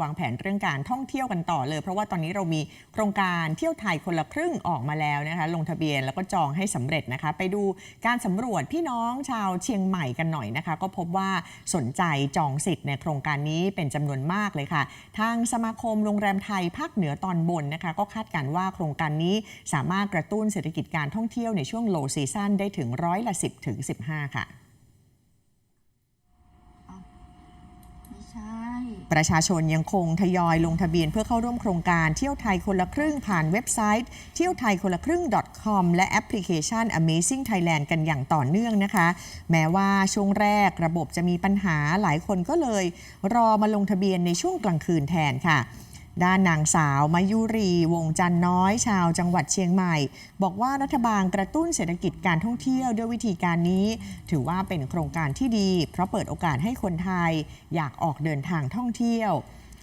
วางแผนเรื่องการท่องเที่ยวกันต่อเลย เพราะว่าตอนนี้เรามีโครงการเที่ยวไทยคนละครึ่งออกมาแล้วนะคะ ลงทะเบียนแล้วก็จองให้สำเร็จนะคะ ไปดูการสำรวจพี่น้องชาวเชียงใหม่กันหน่อยนะคะ ก็พบว่าสนใจจองสิทธิ์ในโครงการนี้เป็นจำนวนมากเลยค่ะ ทางสมาคมโรงแรมไทยภาคเหนือตอนบนนะคะ ก็คาดการว่าโครงการนี้สามารถกระตุ้นเศรษฐกิจการท่องเที่ยวในช่วง low season ได้ถึงร้อยละ10ถึง15 ค่ะไม่ใช่ ประชาชนยังคงทยอยลงทะเบียนเพื่อเข้าร่วมโครงการเที่ยวไทยคนละครึ่งผ่านเว็บไซต์ เที่ยวไทยคนละครึ่ง .com และแอปพลิเคชัน Amazing Thailand กันอย่างต่อเนื่องนะคะ แม้ว่าช่วงแรกระบบจะมีปัญหาหลายคนก็เลย รอมาลงทะเบียนในช่วงกลางคืนแทนค่ะ ด้านนางสาวมายุรี วงจันน้อย ชาวจังหวัดเชียงใหม่ บอกว่ารัฐบาลกระตุ้นเศรษฐกิจการท่องเที่ยวด้วยวิธีการนี้ ถือว่าเป็นโครงการที่ดี เพราะเปิดโอกาสให้คนไทย อยากออกเดินทางท่องเที่ยว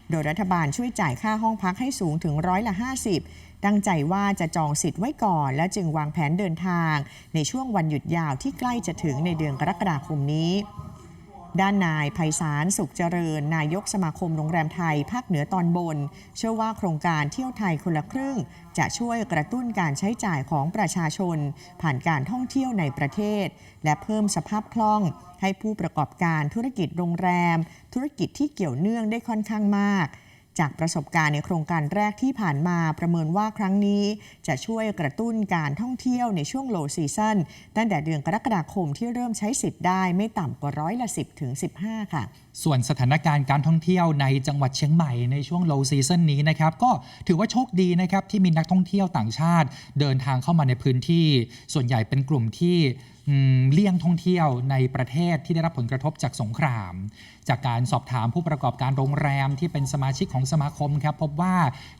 โดยรัฐบาลช่วยจ่ายค่าห้องพักให้สูงถึงร้อยละ 50 ตั้งใจว่าจะจองสิทธิ์ไว้ก่อน และจึงวางแผนเดินทาง ในช่วงวันหยุดยาวที่ใกล้จะถึงในเดือนกรกฎาคมนี้ ด้านนายไพศาลสุขเจริญ นายกสมาคมโรงแรมไทย ภาคเหนือตอนบน เชื่อว่าโครงการเที่ยวไทยคนละครึ่ง จะช่วยกระตุ้นการใช้จ่ายของประชาชน ผ่านการท่องเที่ยวในประเทศ และเพิ่มสภาพคล่อง ให้ผู้ประกอบการธุรกิจโรงแรม ธุรกิจที่เกี่ยวเนื่องได้ค่อนข้างมาก จากประสบการณ์ในโครงการแรกที่ผ่านมาประเมินว่าครั้งนี้ จะช่วยกระตุ้นการท่องเที่ยวในช่วง low season ตั้งแต่เดือนกรกฎาคมที่เริ่มใช้สิทธิ์ได้ไม่ต่ำกว่าร้อยละ 10ถึง15 ค่ะ ส่วนสถานการณ์การท่องเที่ยวในจังหวัดเชียงใหม่ในช่วง low season นี้นะครับก็ถือว่าโชคดีนะครับที่มีนักท่องเที่ยวต่างชาติ เดินทางเข้ามาในพื้นที่ ส่วนใหญ่เป็นกลุ่มที่เลี่ยงท่องเที่ยวในประเทศที่ได้รับผลกระทบจากสงคราม จากการสอบถามผู้ประกอบการโรงแรมที่เป็นสมาชิกของสมาคมครับพบว่า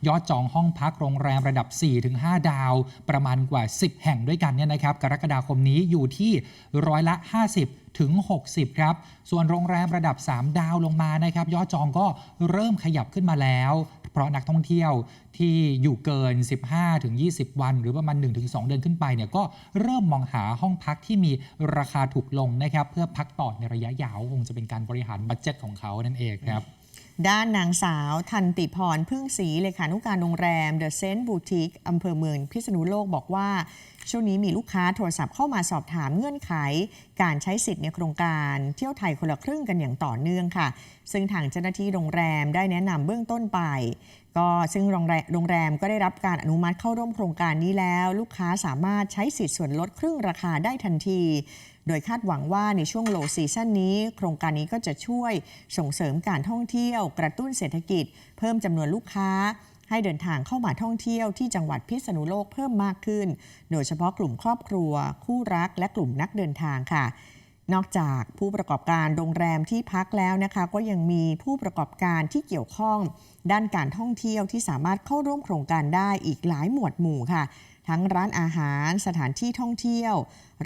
ยอดจองห้องพักโรงแรมระดับ 4-5 ดาว ประมาณกว่า 10 แห่งด้วยกันเนี่ยนะครับกรกฎาคมนี้อยู่ที่ร้อยละ 50ถึง 60 ครับ ส่วนโรงแรมระดับ 3 ดาวลงมานะครับ ยอดจองก็เริ่มขยับขึ้นมาแล้ว เพราะนักท่องเที่ยวที่อยู่เกิน 15 ถึง 20 วัน หรือประมาณ 1-2 เดือนขึ้นไปเนี่ยก็เริ่มมองหาห้องพักที่มีราคาถูกลงนะครับ เพื่อพักต่อในระยะยาวคงจะเป็นการบริหารบัตเจ็ตของเขานั่นเองครับ ด้านนางสาวทันติพรพึ่งศรีเลขานุการโรงแรมเดอะเซนต์บูติกอำเภอเมืองพิษณุโลกบอกว่า ช่วงนี้มีลูกค้าโทรศัพท์เข้ามาสอบถามเงื่อนไข การใช้สิทธิ์ในโครงการเที่ยวไทยคนละครึ่งกันอย่างต่อเนื่องค่ะ ซึ่งทางเจ้าหน้าที่โรงแรมได้แนะนำเบื้องต้นไป ก็ซึ่งโรงแรมโรงแรมก็ได้รับการอนุมัติเข้าร่วมโครงการนี้แล้ว ลูกค้าสามารถใช้สิทธิ์ส่วนลดครึ่งราคาได้ทันที โดยคาดหวังว่าในช่วง low season นี้ โครงการนี้ก็จะช่วยส่งเสริมการท่องเที่ยว กระตุ้นเศรษฐกิจ เพิ่มจำนวนลูกค้า ให้เดินทางเข้ามาท่องเที่ยวที่จังหวัดพิษณุโลกเพิ่มมากขึ้น โดยเฉพาะกลุ่มครอบครัว คู่รัก และกลุ่มนักเดินทางค่ะนอกจากผู้ประกอบการโรงแรมที่พักแล้วนะคะ ก็ยังมีผู้ประกอบการที่เกี่ยวข้อง ด้านการท่องเที่ยวที่สามารถเข้าร่วมโครงการได้อีกหลายหมวดหมู่ค่ะ ทั้งร้านอาหาร สถานที่ท่องเที่ยว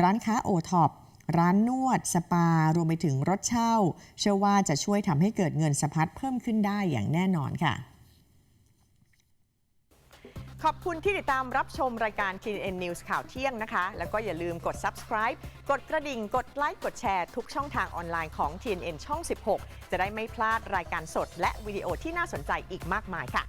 ร้านค้าโอท็อป ร้านนวด สปา รวมไปถึงรถเช่า เชื่อว่าจะช่วยทำให้เกิดเงินสะพัดเพิ่มขึ้นได้อย่างแน่นอนค่ะ ขอบคุณที่ติดตามรับชมรายการ TNN News ข่าวเที่ยงนะคะ แล้วก็อย่าลืมกด subscribe กดกระดิ่ง กดไลค์ กดแชร์ ทุกช่องทางออนไลน์ของ TNN ช่อง 16 จะได้ไม่พลาดรายการสด และวิดีโอที่น่าสนใจอีกมากมายค่ะ